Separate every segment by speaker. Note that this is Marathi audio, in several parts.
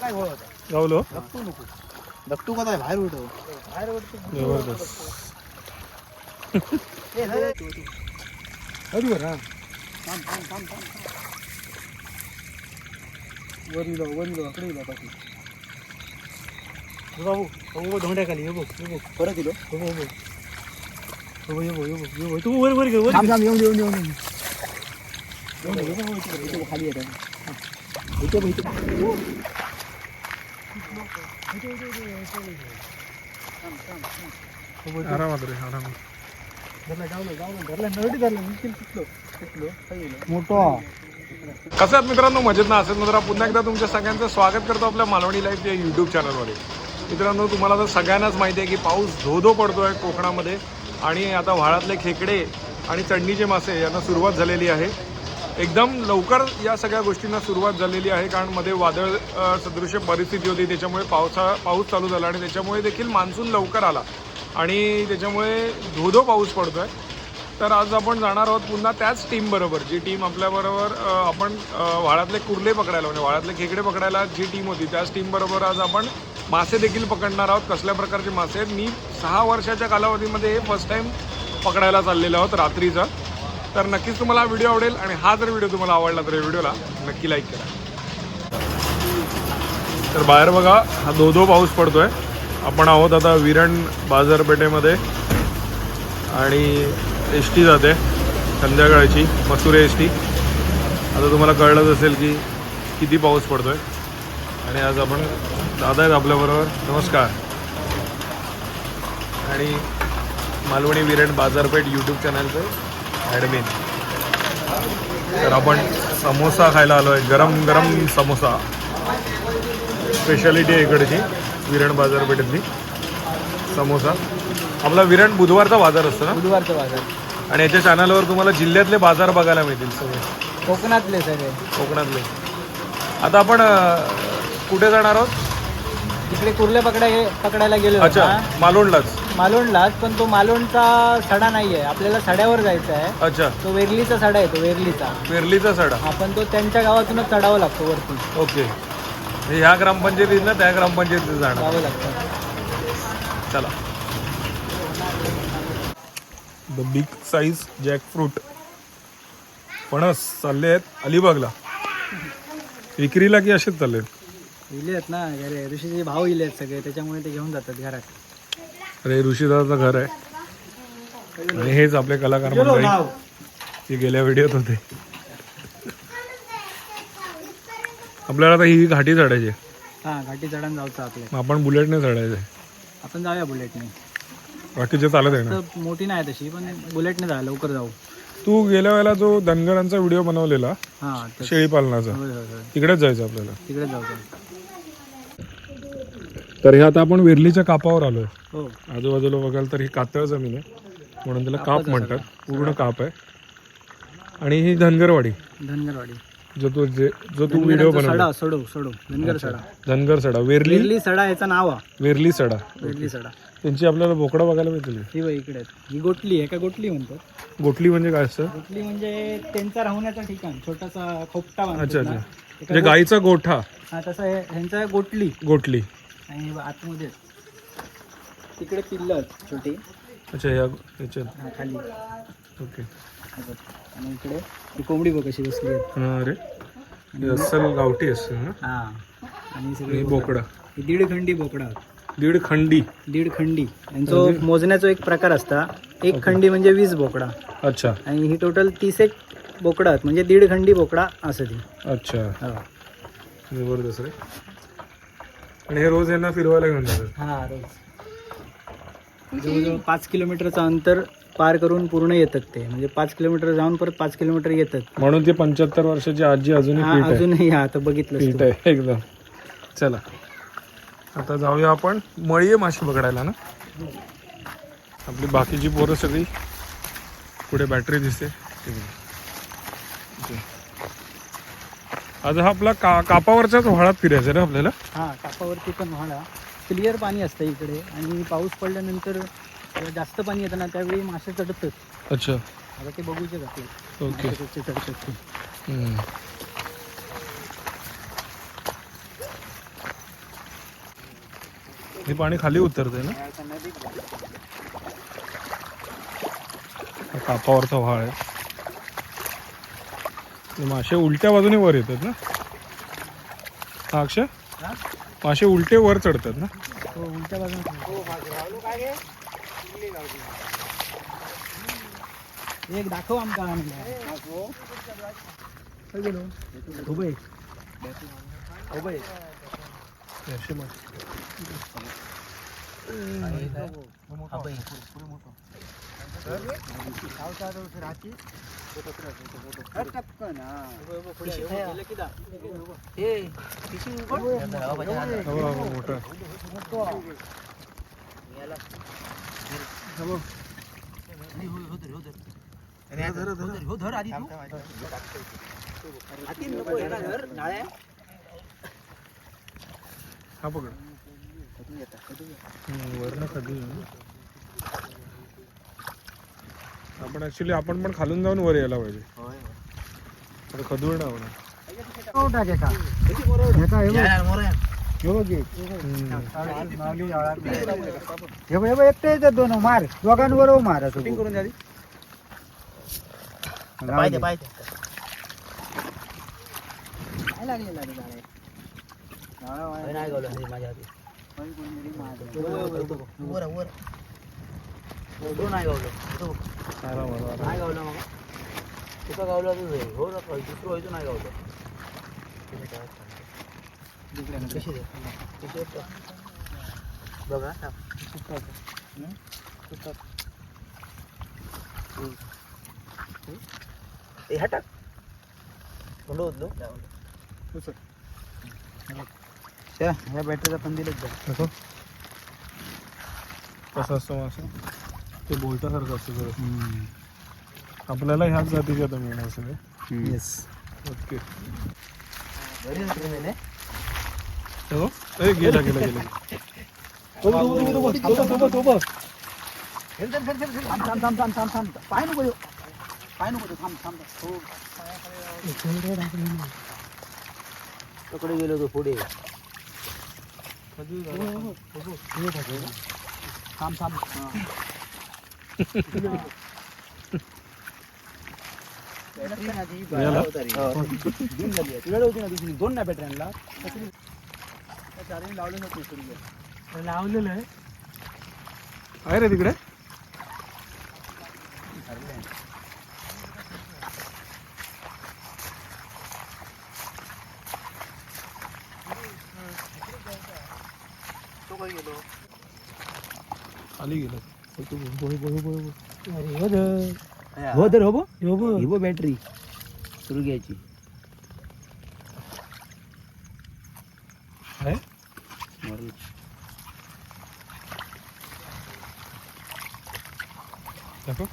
Speaker 1: काय गोळ होता
Speaker 2: गावलो
Speaker 1: धपटू नको धपटू का नाही बाहेर उठव. बाहेर
Speaker 2: जबरदस्त
Speaker 1: हरी ना थांब थांब थांब थांब वर इलो वर इलो अकडे इलो टाकू
Speaker 2: बाबू हो धोंड्या खाली ये बघ ये बघ
Speaker 1: परत इलो
Speaker 2: हो हो हो ये बघ ये बघ ये बघ तू वर वर घे वर
Speaker 1: थांब थांब येऊन येऊन खाली येतात.
Speaker 2: आरामात रे आरामात कसं आहेत मित्रांनो? मजेत ना? असेल मित्रा पुन्हा एकदा तुमच्या सगळ्यांचं स्वागत करतो आपल्या मालवणी लाईफ या यूट्यूब चॅनलमध्ये मित्रांनो तुम्हाला तर सगळ्यांनाच माहिती आहे की पाऊस धो धो पडतो आहे कोकणामध्ये आणि आता व्हाळातले खेकडे आणि चढणीचे मासे यांना सुरुवात झालेली आहे. एकदम लवकर या सगळ्या गोष्टींना सुरुवात झालेली आहे कारण मध्ये वादळ सदृश्य सदृश परिस्थिती होती त्याच्यामुळे पावसा पाऊस चालू झाला आणि त्याच्यामुळे देखील मान्सून लवकर आला. आणि त्याच्यामुळे धो धो पाऊस पडतोय. तर आज आपण जाणार आहोत पुन्हा त्याच टीम बरोबर जी टीम आपल्याबरोबर आपण वाळातले कुर्ले पकडायला म्हणजे वाळातले खेकडे पकडायला जी टीम होती त्याच टीम बरोबर आज आपण मासे देखील पकडणार आहोत. कसल्या प्रकारचे मासे आहेत? मी सहा वर्षाच्या कालावधीमध्ये हे फर्स्ट टाइम पकडायला चाललेलो आहोत रात्रीचा. तर नक्कीच तुम्हाला हा व्हिडिओ आवडेल आणि हा जर व्हिडिओ तुम्हाला आवडला तर या व्हिडिओला नक्की लाईक करा. तर बाहेर बघा हा दो दो पाऊस पडतोय. आपण आहोत आता विरण बाजारपेठेमध्ये आणि एस टी जाते संध्याकाळची मसुरे एस टी आता तुम्हाला कळलंच असेल की किती पाऊस पडतोय. आणि आज आपण दादा आहेत आपल्याबरोबर नमस्कार. आणि मालवणी विरण बाजारपेठ यूट्यूब चॅनलचे ॲडमिन तर आपण समोसा खायला आलो आहे गरम गरम समोसा. स्पेशालिटी आहे इकडची. विरण बाजारपेठेतली. समोसा. आपला विरण बुधवारचा बाजार असतो ना?
Speaker 1: बुधवारचा बाजार.
Speaker 2: आणि याच्या चॅनलवर तुम्हाला जिल्ह्यातले बाजार बघायला मिळतील सगळे.
Speaker 1: कोकणातले सगळे.
Speaker 2: कोकणातले. आता आपण कुठे जाणार आहोत?
Speaker 1: तिकडे कुर्ले पकडाय पकडायला गेलो
Speaker 2: अच्छा
Speaker 1: ना.
Speaker 2: मालवणलाच
Speaker 1: मालवणलाच पण तो मालवणचा सडा नाही आहे आपल्याला सड्यावर जायचा आहे
Speaker 2: अच्छा.
Speaker 1: तो वेरलीचा सडा आहे तो वेरलीचा.
Speaker 2: वेरलीचा सडा.
Speaker 1: आपण तो त्यांच्या गावातूनच चढावा लागतो वरती.
Speaker 2: ओके. म्हणजे ह्या ग्रामपंचायतीत ना त्या ग्रामपंचायतीत जाणार.
Speaker 1: जावं लागतं.
Speaker 2: चला. द बिग साईज जॅकफ्रूट फणस चालले आहेत अलिबागला. विक्रीला की असेच चालले आहेत?
Speaker 1: इले आहेत ना अरे ऋषीचे भाव इले आहेत सगळे त्याच्यामुळे ते घेऊन जातात घरात.
Speaker 2: अरे ऋषीदाचं घर आहे. आणि हेच आपले कलाकार मंडळी. ते गेल्या व्हिडिओत होते. आपल्याला आता ही घाटी चढायची आहे.
Speaker 1: हा घाटी चढण जायचं आपल्या
Speaker 2: मग आपण बुलेटने चढायचं
Speaker 1: आपण जाऊया बुलेटने.
Speaker 2: बाकीचे चालत आहे ना.
Speaker 1: तर मोठी नाही तशी पण बुलेटने जा लवकर जाऊ.
Speaker 2: तू गेल्या वेळेला जो धनगरांचा व्हिडिओ बनवलेला
Speaker 1: हा तर-
Speaker 2: शेळी पालनाचा
Speaker 1: होय होय होय.
Speaker 2: तिकडेच जायचं आपल्याला.
Speaker 1: तिकडे जाऊ जाऊ.
Speaker 2: तर हे आता आपण वेरलीच्या कापावर आलोय.
Speaker 1: हो.
Speaker 2: आजूबाजूला बघाल तर ही कातळ जमीन आहे. म्हणून त्याला काप म्हणतात. पूर्ण काप आहे. आणि ही धनगरवाडी.
Speaker 1: धनगरवाडी.
Speaker 2: जो तू जे जो तू व्हिडिओ
Speaker 1: धनगरांचा
Speaker 2: बनवला.
Speaker 1: सडा सडो सडो. धनगर सडा
Speaker 2: धनगर सडा वेरली
Speaker 1: वेरली सडा याचं नाव आहे.
Speaker 2: वेरली सडा.
Speaker 1: वेरली सडा.
Speaker 2: त्यांची आपल्याला बोकडं बघायला मिळतील
Speaker 1: ही बाई इकडे आहेत. ही गोटली आहे का? गोटली म्हणतात.
Speaker 2: गोटली म्हणजे काय असतं
Speaker 1: गोटली म्हणजे त्यांचा राहण्याचं ठिकाण. छोटासा खोपटा
Speaker 2: अच्छा अच्छा. म्हणजे गाईचा गोठा.
Speaker 1: हा तसं हे ह्यांचा गोटली.
Speaker 2: गोटली.
Speaker 1: आणि आतमध्ये. तिकडे पिल्ल आहेत छोटी.
Speaker 2: अच्छा या याच्यात.
Speaker 1: हा खाली.
Speaker 2: ओके.
Speaker 1: हे बघ. आणि इकडे ही कोंबडी बघ कशी बसली आहे
Speaker 2: हा अरे. हे अस्सल गावठी असतं ना?
Speaker 1: हा. आणि
Speaker 2: हे
Speaker 1: सगळे
Speaker 2: बोकडा.
Speaker 1: ही दीड खंडी बोकडा आहेत.
Speaker 2: दीड खंडी.
Speaker 1: दीड खंडी. यांचं मोजण्याचा एक प्रकार असता. एक खंडी म्हणजे वीस बोकडा.
Speaker 2: अच्छा.
Speaker 1: आणि ही टोटल तीस एक बोकडा आहेत. म्हणजे दीड खंडी बोकडा असं ती.
Speaker 2: अच्छा.
Speaker 1: हा.
Speaker 2: जबरदस्त रे. आणि हे रोज यांना फिरवायला घेऊन जातात.
Speaker 1: हा रोज. जवळजवळ पाच किलोमीटरचं अंतर पार करून पूर्ण येतात ते. म्हणजे पाच किलोमीटर जाऊन परत पाच किलोमीटर येतात.
Speaker 2: म्हणून ते पंच्याहत्तर वर्षाची आजी अजूनही
Speaker 1: हा
Speaker 2: फिट आहे.
Speaker 1: अजूनही हा आता बघितलं
Speaker 2: फिट आहे एकदम. चला. आता जाऊया आपण मळीये माशी पकडायला ना? आपली बाकीची पोरं सगळी पुढे बॅटरी दिसते. अजून हा आपला का कापावरच्याच व्हाळात फिरायचं ना आपल्याला?
Speaker 1: हां कापावरती पण व्हाळा. क्लिअर पाणी असतं इकडे. आणि पाऊस पडल्यानंतर जास्त पाणी येतं ना त्यावेळी मासे चढतात.
Speaker 2: अच्छा.
Speaker 1: आता ते बघूच जाते
Speaker 2: ओके.
Speaker 1: चढतात. ते.
Speaker 2: हे पाणी खाली उतरतंय ना? कापावरचा व्हाळ आहे. मासे उलट्या बाजूने वर येतात ना? हा अक्षय?
Speaker 1: हा?
Speaker 2: मासे उलटे वर चढतात ना?
Speaker 1: हो उलट्या बाजून एक दाखव आमका
Speaker 2: हा, हा, मोठा. हा पकड. वरण वरनं खाली आपण ऍक्च्युली आपण पण खालून जाऊन वर यायला पाहिजे. आता खदूळ ना होणार.
Speaker 1: एकटे दोन मार दोघांवर मार करून द्या
Speaker 3: पाहिजे पाहिजे माझ्या हाती वर वर. तो नाही गावलं. तो. नाही गावलं मग. तुका गावलं तू हे. हो ना दुसरं व्हायचं नाही गावलं. कशी? बघा टाक. ए हा टाक. म्हणलं होतो
Speaker 1: ह्या बॅटरीचा पण दिलंच द्या
Speaker 2: कसं? कसं असतं मासा ते बोलतासारखं असतं जरा. आपल्याला ह्याच जातीचे आता मिळणार सगळे.
Speaker 1: Yes
Speaker 2: okay. हो? ए, गेला गेला गेला
Speaker 1: थांब थांब थांब थांब थांब थांब. पाय नको देऊ. पाय नको देऊ. थांब थांब. हो.
Speaker 3: तिकडे गेलो तो पुढे.
Speaker 1: थांब थांब.
Speaker 2: याला?
Speaker 1: दोन ना नव्हतं लावलेलं आहे.
Speaker 2: आहे रे तिकडे. खाली गेला.
Speaker 1: हो तर हो बो
Speaker 3: ही बघ बॅटरी सुरू घ्यायची
Speaker 2: आहे दाखव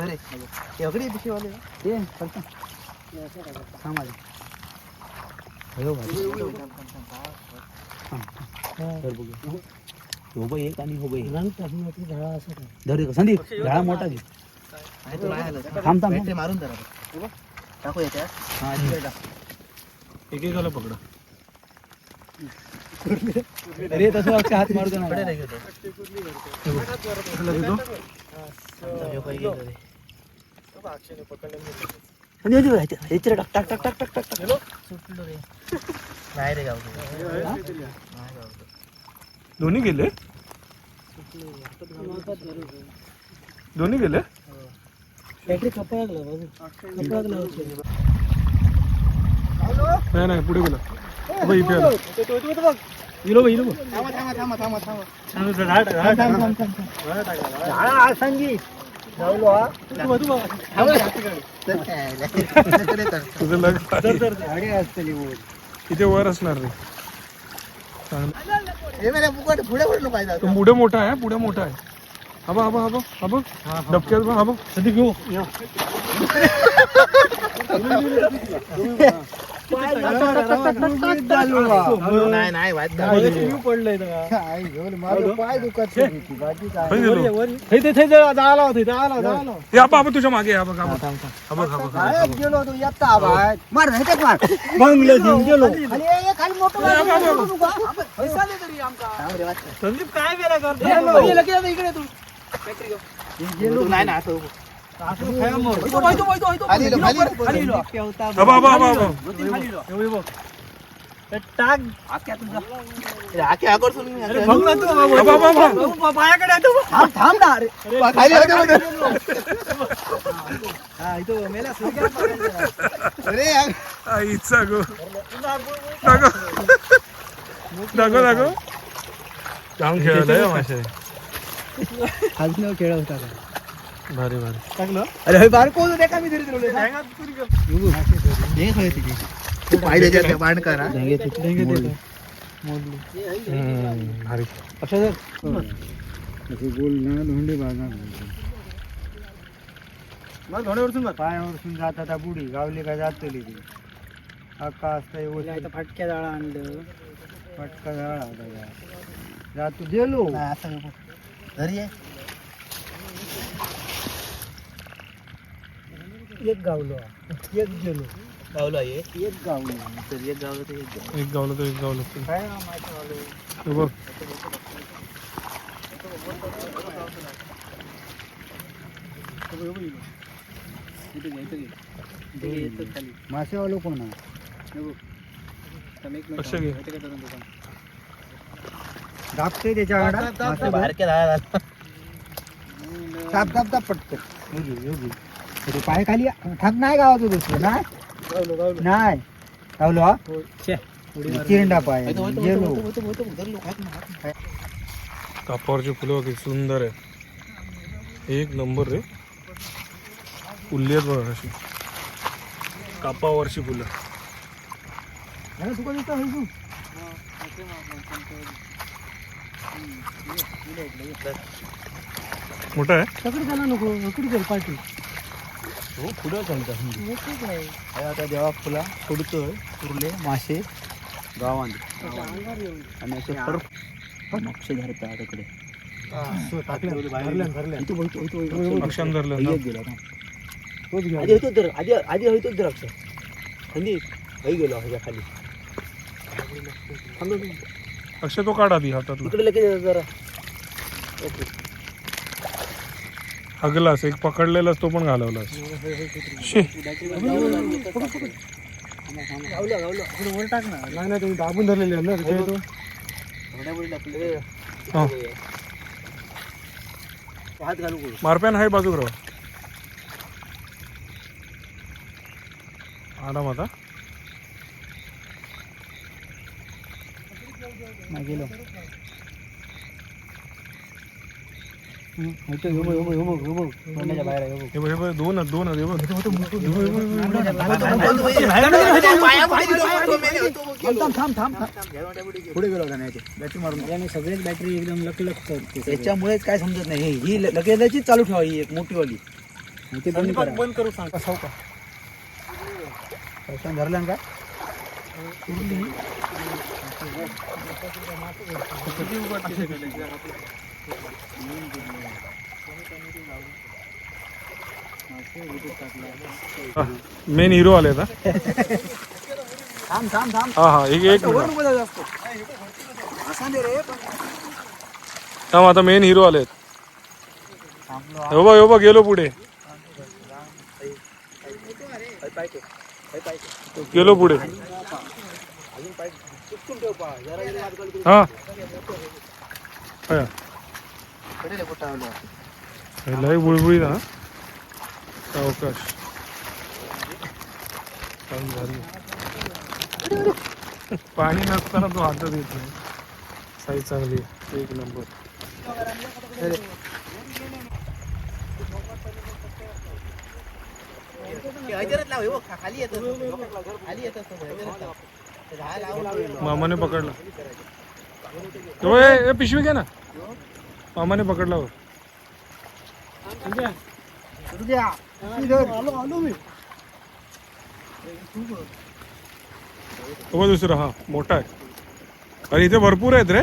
Speaker 3: अरे एवढी पिशवीवाले
Speaker 1: ते चलतं. थांब आले.
Speaker 3: हो बघ एक आणि हो बघ धर एक. संदीप झाडा मोठा घे.
Speaker 1: थांब थांब.
Speaker 3: मारून धरा. टाकू याच्यात हा
Speaker 2: एक एकाला पकडा.
Speaker 1: अरे तसं अक्षय हात मारतो
Speaker 3: इकडे टाक टाक टाक टाक टाक टाक टाक. सुटलो रे नाही रे गावतो नाही गावतो
Speaker 2: दोन्ही गेले? दोन्ही गेले
Speaker 1: बॅटरी
Speaker 2: नाही नाही पुढे गेला बघ इथे आला.
Speaker 1: इलो इलो सांगी
Speaker 2: तुझं लग
Speaker 1: गाडी असतली
Speaker 2: इथे वर असणार रे.
Speaker 3: पुढे पडलो पाहिजे
Speaker 2: तो पुढे मोठा आहे पुढे मोठा आहे. हा बघ हा बघ हा बघ हा हा
Speaker 3: नाही
Speaker 2: बाबा तुझ्या मागे या बघा. हा हा हा बघ.
Speaker 1: संदीप काय वेळा करतो
Speaker 3: नाही ना असं
Speaker 2: हा, हा.
Speaker 1: हा,
Speaker 2: गो दाखव दाखव दाखव. जाम खेळायला मासे
Speaker 1: खाजनं खेळ होता
Speaker 2: भारी भारी.
Speaker 1: टाकलं?
Speaker 3: अरे बारको होतो का. मी तरी पाय त्याच्यात बांध करा.
Speaker 1: मोडली.
Speaker 2: हम्म, भारी.
Speaker 1: गोल ना धोंडे पायावरसून जात आता बुडी गावली का जातली ती. अक्का असता फटक्या जाळा आणलं. फटका जाळा जातो गेलो
Speaker 3: असं घरी आहे
Speaker 1: एक गावलो एक गेलो
Speaker 3: गावला आहे
Speaker 1: एक गावलो
Speaker 3: तर एक गावलं तर एक गाव
Speaker 2: एक गावलं तर एक गावलं.
Speaker 1: काय माहिती
Speaker 2: हे? बघ
Speaker 1: मासेवालो कोण दाबते त्याच्या दाब दाब दाब योगी। तरी पाय खाली थांब नाही गावात दुसरं नाही? नाही. गावलो हा? चिरंडा पाय. गेलो
Speaker 2: कापावरची फुलं किती सुंदर आहे. एक नंबर रे. आहेत बघा कशी. कापावरची फुलं. मोठा आहे?
Speaker 1: सगळं त्याला नको इकडे पाठी.
Speaker 3: हो आता जेव्हा फुला फुडतोय उरले मासे गावात आणि असे परत मागचे धरतात तिकडे. आधी होतो धर आधी आधी होतो धर अक्षर. थंडी काही गेलो ह्याच्या खाली.
Speaker 2: अक्षय तो काढ आधी हातातला
Speaker 3: इकडे लगेच जरा ओके
Speaker 2: हगलास एक पकडलेलास तो पण घालवलास शे.
Speaker 3: गावलं गावलं
Speaker 1: वर टाक ना नाही नाही तुम्ही दाबून धरलेले आहे ना तिथे तो.
Speaker 3: घोड्यावरील आपले
Speaker 2: हा.
Speaker 3: हात घालू करू
Speaker 2: मारप्यान आहे बाजू राव आराम आता.
Speaker 1: गेलो हम्म, इथं हे बघ, हे बघ, हे बघ, हे बघ. तोंडाच्या बाहेर आहे, हे बघ.
Speaker 2: हे बघ, हे बघ, दोन दोन.
Speaker 3: पुढे गेलो होता नाही बॅटरी मारून
Speaker 1: सगळेच बॅटरी एकदम लक लक करते
Speaker 3: त्याच्यामुळेच काय समजत नाही. हे- लगेचची चालू ठेवा ही एक मोठी वाली
Speaker 1: ते बंद करा.
Speaker 2: बंद करू सांग.
Speaker 1: कसाव का पैसा धरला का?
Speaker 2: मेन हिरो आले आता.
Speaker 1: थांब थांब थांब.
Speaker 2: हा हा एक मिनिट. थांब आता मेन हिरो आलेत.
Speaker 1: थांबलो.
Speaker 2: हो बघ हो गेलो पुढे. गेलो पुढे. हा. हा. लय बुळबुळीत हा? अवकाश. छान झाली. पाणी नसताना तो हातात येत नाही. साईज चांगली आहे. एक नंबर.
Speaker 3: खाली येत खाली येत
Speaker 2: मामाने पकडला. तो ए, ए, पिशवी घे ना. मामाने पकडला हो.
Speaker 1: आलो आलो मी
Speaker 2: तो बघ दुसरा हा मोठा आहे अरे इथे भरपूर आहेत रे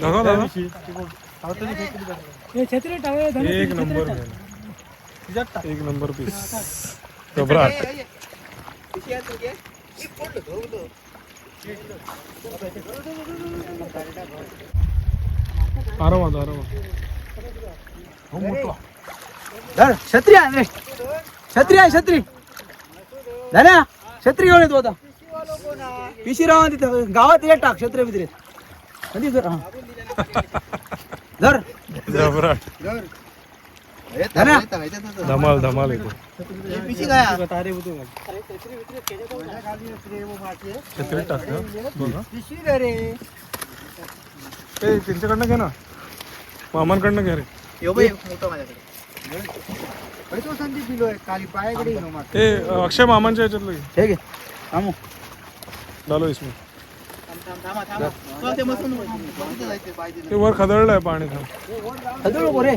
Speaker 2: दादा एक नंबर. एक नंबर पीस घबराट आरामात आरामात हो मोठा
Speaker 3: धर छत्री आहे रे छत्री आहे छत्री झाल्या छत्री घेऊन येतो आता पिशी राहा तिथं गावात ये टाक छत्री बित्रे कधी धर हा. धर
Speaker 2: घबराट
Speaker 3: झाल्या
Speaker 2: धमाल धमाल ए त्यांच्याकडनं घे ना? मामांकडनं घे रे।
Speaker 1: तो
Speaker 2: अक्षय मामांच्या ह्याच्यातलं घे
Speaker 3: हे। घे थांबू
Speaker 2: डालो इसमें। ते वर खदळलं आहे पाणी
Speaker 3: नको रे।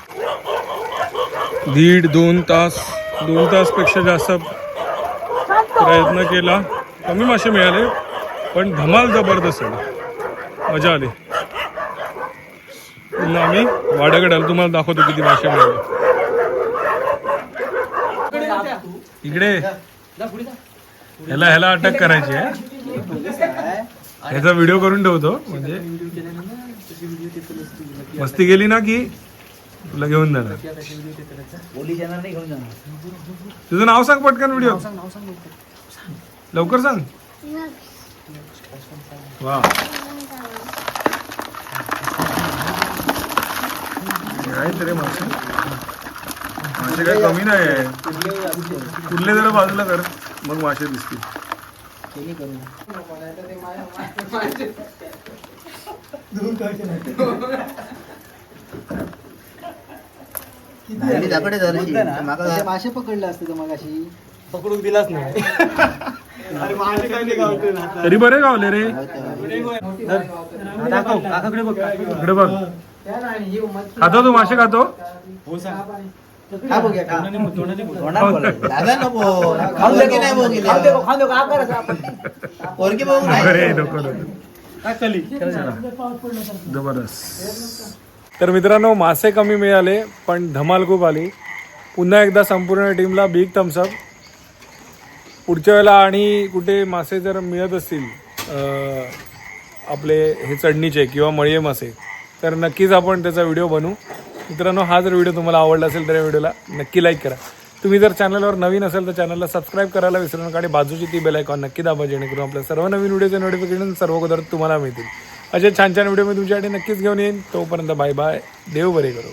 Speaker 2: दीड दोन तास दोन तासपेक्षा जास्त प्रयत्न केला. कमी मासे मिळाले पण धमाल जबरदस्त आली मजा आली. पुन्हा आम्ही वाड्याकडे आलो. तुम्हाला दाखवतो किती मासे मिळाले. इकडे. ह्याला ह्याला अटक करायची आहे. ह्याचा व्हिडिओ करून ठेवतो. म्हणजे मस्ती गेली ना की तुला घेऊन जाणार.
Speaker 3: पोलीस येणार नाही घेऊन जाणार.
Speaker 2: तुझं नाव सांग पटकन व्हिडिओ लवकर. सांग. वा. रे मासे मासे काही कमी नाही आहे. कुठले जरा बाजूला कर. मग मासे दिसतील.
Speaker 3: मासे पकडले असते तर मगाशी?
Speaker 1: पकडून दिलाच नाही.
Speaker 2: तरी बरे गावले रे.
Speaker 1: दाखव. काकाकडे बघ
Speaker 2: इकडे बघ. खातो तू मासे खातो?
Speaker 3: खा बघूया खा
Speaker 4: दादा नको.
Speaker 3: खाऊ दे नाही बघ खाऊ दे खाऊ दे का करायचं आपण
Speaker 4: पोरगी बघू नाही.
Speaker 2: अरे नको नको. जबरदस्त. तर मित्रांनो मासे कमी मिळाले पण धमाल खूप आली. पुन्हा एकदा संपूर्ण टीमला बिग थम्सअप पुढच्या वेळेला आणि कुठे मासे जर मिळत असतील आपले हे चढणीचे किंवा मळीये मासे तर नक्कीच आपण त्याचा व्हिडिओ बनवू. मित्रांनो हा जर व्हिडिओ तुम्हाला आवडला असेल तर या व्हिडिओला नक्की लाईक करा. तुम्ही जर चॅनलवर नवीन असेल तर चॅनलला सबस्क्राईब करायला विसरू नका आणि बाजूची ती बेल आयकॉन नक्की दाबा जेणेकरून आपल्या सर्व नवीन व्हिडिओचे नोटिफिकेशन सर्व अगोदर तुम्हाला मिळतील. असे छान छान व्हिडिओ मी तुमच्यासाठी नक्कीच घेऊन येईन. तोपर्यंत बाय बाय देव बरे करू.